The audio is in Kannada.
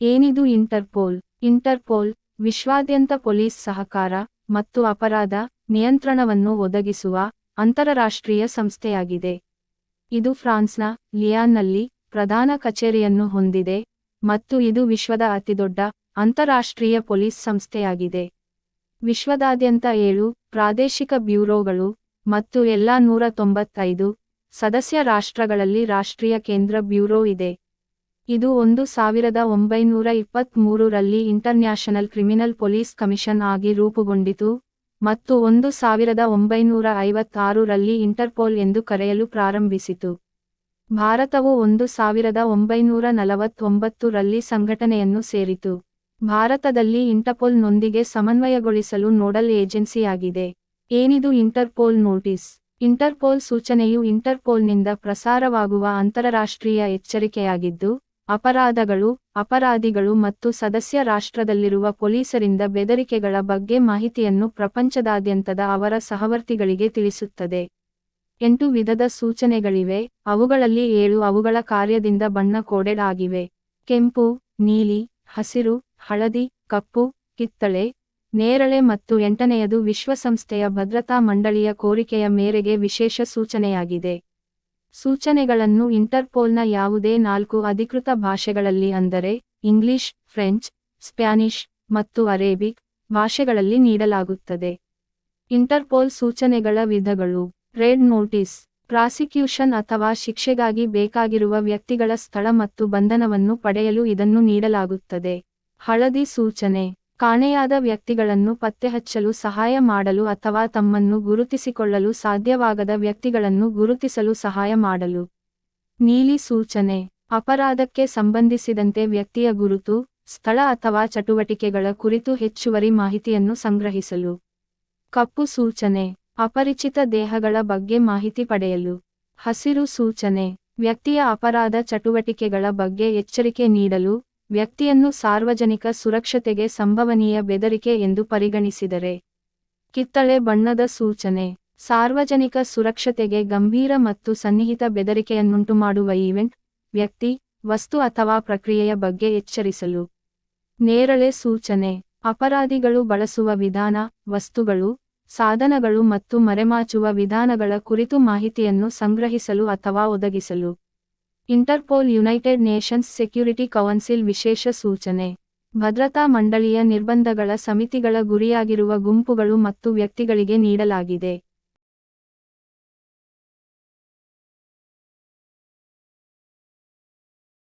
ಏನಿದು ಇಂಟರ್ಪೋಲ್? ಇಂಟರ್ಪೋಲ್, ವಿಶ್ವಾದ್ಯಂತ ಪೊಲೀಸ್ ಸಹಕಾರ ಮತ್ತು ಅಪರಾಧ ನಿಯಂತ್ರಣವನ್ನು ಒದಗಿಸುವ ಅಂತರರಾಷ್ಟ್ರೀಯ ಸಂಸ್ಥೆಯಾಗಿದೆ. ಇದು ಫ್ರಾನ್ಸ್ನ ಲಿಯಾನ್ನಲ್ಲಿ ಪ್ರಧಾನ ಕಚೇರಿಯನ್ನು ಹೊಂದಿದೆ ಮತ್ತು ಇದು ವಿಶ್ವದ ಅತಿದೊಡ್ಡ ಅಂತಾರಾಷ್ಟ್ರೀಯ ಪೊಲೀಸ್ ಸಂಸ್ಥೆಯಾಗಿದೆ. ವಿಶ್ವದಾದ್ಯಂತ ಏಳು ಪ್ರಾದೇಶಿಕ ಬ್ಯೂರೋಗಳು ಮತ್ತು ಎಲ್ಲಾ ನೂರ ತೊಂಬತ್ತೈದು ಸದಸ್ಯ ರಾಷ್ಟ್ರಗಳಲ್ಲಿ ರಾಷ್ಟ್ರೀಯ ಕೇಂದ್ರ ಬ್ಯೂರೋ ಇದೆ. ಇದು ಒಂದು ಸಾವಿರದ ಒಂಬೈನೂರ ಇಪ್ಪತ್ತ್ಮೂರರಲ್ಲಿ ಇಂಟರ್ನ್ಯಾಷನಲ್ ಕ್ರಿಮಿನಲ್ ಪೊಲೀಸ್ ಕಮಿಷನ್ ಆಗಿ ರೂಪುಗೊಂಡಿತು ಮತ್ತು ಒಂದು ಸಾವಿರದ ಒಂಬೈನೂರ ಐವತ್ತಾರರಲ್ಲಿ ಇಂಟರ್ಪೋಲ್ ಎಂದು ಕರೆಯಲು ಪ್ರಾರಂಭಿಸಿತು. ಭಾರತವು ಒಂದು ಸಾವಿರದ ಒಂಬೈನೂರ ನಲವತ್ತೊಂಬತ್ತರಲ್ಲಿ ಸಂಘಟನೆಯನ್ನು ಸೇರಿತು. ಭಾರತದಲ್ಲಿ ಇಂಟರ್ಪೋಲ್ನೊಂದಿಗೆ ಸಮನ್ವಯಗೊಳಿಸಲು ನೋಡಲ್ ಏಜೆನ್ಸಿಯಾಗಿದೆ. ಏನಿದು ಇಂಟರ್ಪೋಲ್ ನೋಟಿಸ್? ಇಂಟರ್ಪೋಲ್ ಸೂಚನೆಯು ಇಂಟರ್ಪೋಲ್ನಿಂದ ಪ್ರಸಾರವಾಗುವ ಅಂತರರಾಷ್ಟ್ರೀಯ ಎಚ್ಚರಿಕೆಯಾಗಿದ್ದು ಅಪರಾಧಗಳು, ಅಪರಾಧಿಗಳು ಮತ್ತು ಸದಸ್ಯ ರಾಷ್ಟ್ರದಲ್ಲಿರುವ ಪೊಲೀಸರಿಂದ ಬೆದರಿಕೆಗಳ ಬಗ್ಗೆ ಮಾಹಿತಿಯನ್ನು ಪ್ರಪಂಚದಾದ್ಯಂತದ ಅವರ ಸಹವರ್ತಿಗಳಿಗೆ ತಿಳಿಸುತ್ತದೆ. ಎಂಟು ವಿಧದ ಸೂಚನೆಗಳಿವೆ. ಅವುಗಳಲ್ಲಿ ಏಳು ಅವುಗಳ ಕಾರ್ಯದಿಂದ ಬಣ್ಣ ಕೋಡೆಡ್ ಆಗಿವೆ. ಕೆಂಪು, ನೀಲಿ, ಹಸಿರು, ಹಳದಿ, ಕಪ್ಪು, ಕಿತ್ತಳೆ, ನೇರಳೆ ಮತ್ತು ಎಂಟನೆಯದು ವಿಶ್ವಸಂಸ್ಥೆಯ ಭದ್ರತಾ ಮಂಡಳಿಯ ಕೋರಿಕೆಯ ಮೇರೆಗೆ ವಿಶೇಷ ಸೂಚನೆಯಾಗಿದೆ. ಸೂಚನೆಗಳನ್ನು ಇಂಟರ್ಪೋಲ್ನ ಯಾವುದೇ ನಾಲ್ಕು ಅಧಿಕೃತ ಭಾಷೆಗಳಲ್ಲಿ ಅಂದರೆ ಇಂಗ್ಲಿಷ್, ಫ್ರೆಂಚ್, ಸ್ಪ್ಯಾನಿಷ್ ಮತ್ತು ಅರೇಬಿಕ್ ಭಾಷೆಗಳಲ್ಲಿ ನೀಡಲಾಗುತ್ತದೆ. ಇಂಟರ್ಪೋಲ್ ಸೂಚನೆಗಳ ವಿಧಗಳು ರೆಡ್ ನೋಟಿಸ್, ಪ್ರಾಸಿಕ್ಯೂಷನ್ ಅಥವಾ ಶಿಕ್ಷೆಗಾಗಿ ಬೇಕಾಗಿರುವ ವ್ಯಕ್ತಿಗಳ ಸ್ಥಳ ಮತ್ತು ಬಂಧನವನ್ನು ಪಡೆಯಲು ಇದನ್ನು ನೀಡಲಾಗುತ್ತದೆ. ಹಳದಿ ಸೂಚನೆ ಕಾಣೆಯಾದ ವ್ಯಕ್ತಿಗಳನ್ನು ಪತ್ತೆಹಚ್ಚಲು ಸಹಾಯ ಮಾಡಲು ಅಥವಾ ತಮ್ಮನ್ನು ಗುರುತಿಸಿಕೊಳ್ಳಲು ಸಾಧ್ಯವಾಗದ ವ್ಯಕ್ತಿಗಳನ್ನು ಗುರುತಿಸಲು ಸಹಾಯ ಮಾಡಲು. ನೀಲಿ ಸೂಚನೆ. ಅಪರಾಧಕ್ಕೆ ಸಂಬಂಧಿಸಿದಂತೆ ವ್ಯಕ್ತಿಯ ಗುರುತು, ಸ್ಥಳ ಅಥವಾ ಚಟುವಟಿಕೆಗಳ ಕುರಿತು ಹೆಚ್ಚುವರಿ ಮಾಹಿತಿಯನ್ನು ಸಂಗ್ರಹಿಸಲು. ಕಪ್ಪು ಸೂಚನೆ. ಅಪರಿಚಿತ ದೇಹಗಳ ಬಗ್ಗೆ ಮಾಹಿತಿ ಪಡೆಯಲು. ಹಸಿರು ಸೂಚನೆ. ವ್ಯಕ್ತಿಯ ಅಪರಾಧ ಚಟುವಟಿಕೆಗಳ ಬಗ್ಗೆ ಎಚ್ಚರಿಕೆ ನೀಡಲು ವ್ಯಕ್ತಿಯನ್ನು ಸಾರ್ವಜನಿಕ ಸುರಕ್ಷತೆಗೆ ಸಂಭವನೀಯ ಬೆದರಿಕೆ ಎಂದು ಪರಿಗಣಿಸಿದರೆ. ಕಿತ್ತಳೆ ಬಣ್ಣದ ಸೂಚನೆ. ಸಾರ್ವಜನಿಕ ಸುರಕ್ಷತೆಗೆ ಗಂಭೀರ ಮತ್ತು ಸನ್ನಿಹಿತ ಬೆದರಿಕೆಯನ್ನುಂಟುಮಾಡುವ ಈವೆಂಟ್, ವ್ಯಕ್ತಿ, ವಸ್ತು ಅಥವಾ ಪ್ರಕ್ರಿಯೆಯ ಬಗ್ಗೆ ಎಚ್ಚರಿಸಲು. ನೇರಳೆ ಸೂಚನೆ. ಅಪರಾಧಿಗಳು ಬಳಸುವ ವಿಧಾನ, ವಸ್ತುಗಳು, ಸಾಧನಗಳು ಮತ್ತು ಮರೆಮಾಚುವ ವಿಧಾನಗಳ ಕುರಿತು ಮಾಹಿತಿಯನ್ನು ಸಂಗ್ರಹಿಸಲು ಅಥವಾ ಒದಗಿಸಲು. Interpol United Nations Security Council ವಿಶೇಷ ಸೂಚನೆ. ಭದ್ರತಾ ಮಂಡಳಿಯ ನಿರ್ಬಂಧಗಳ ಸಮಿತಿಗಳ ಗುರಿಯಾಗಿರುವ ಗುಂಪುಗಳು ಮತ್ತು ವ್ಯಕ್ತಿಗಳಿಗೆ ನೀಡಲಾಗಿದೆ.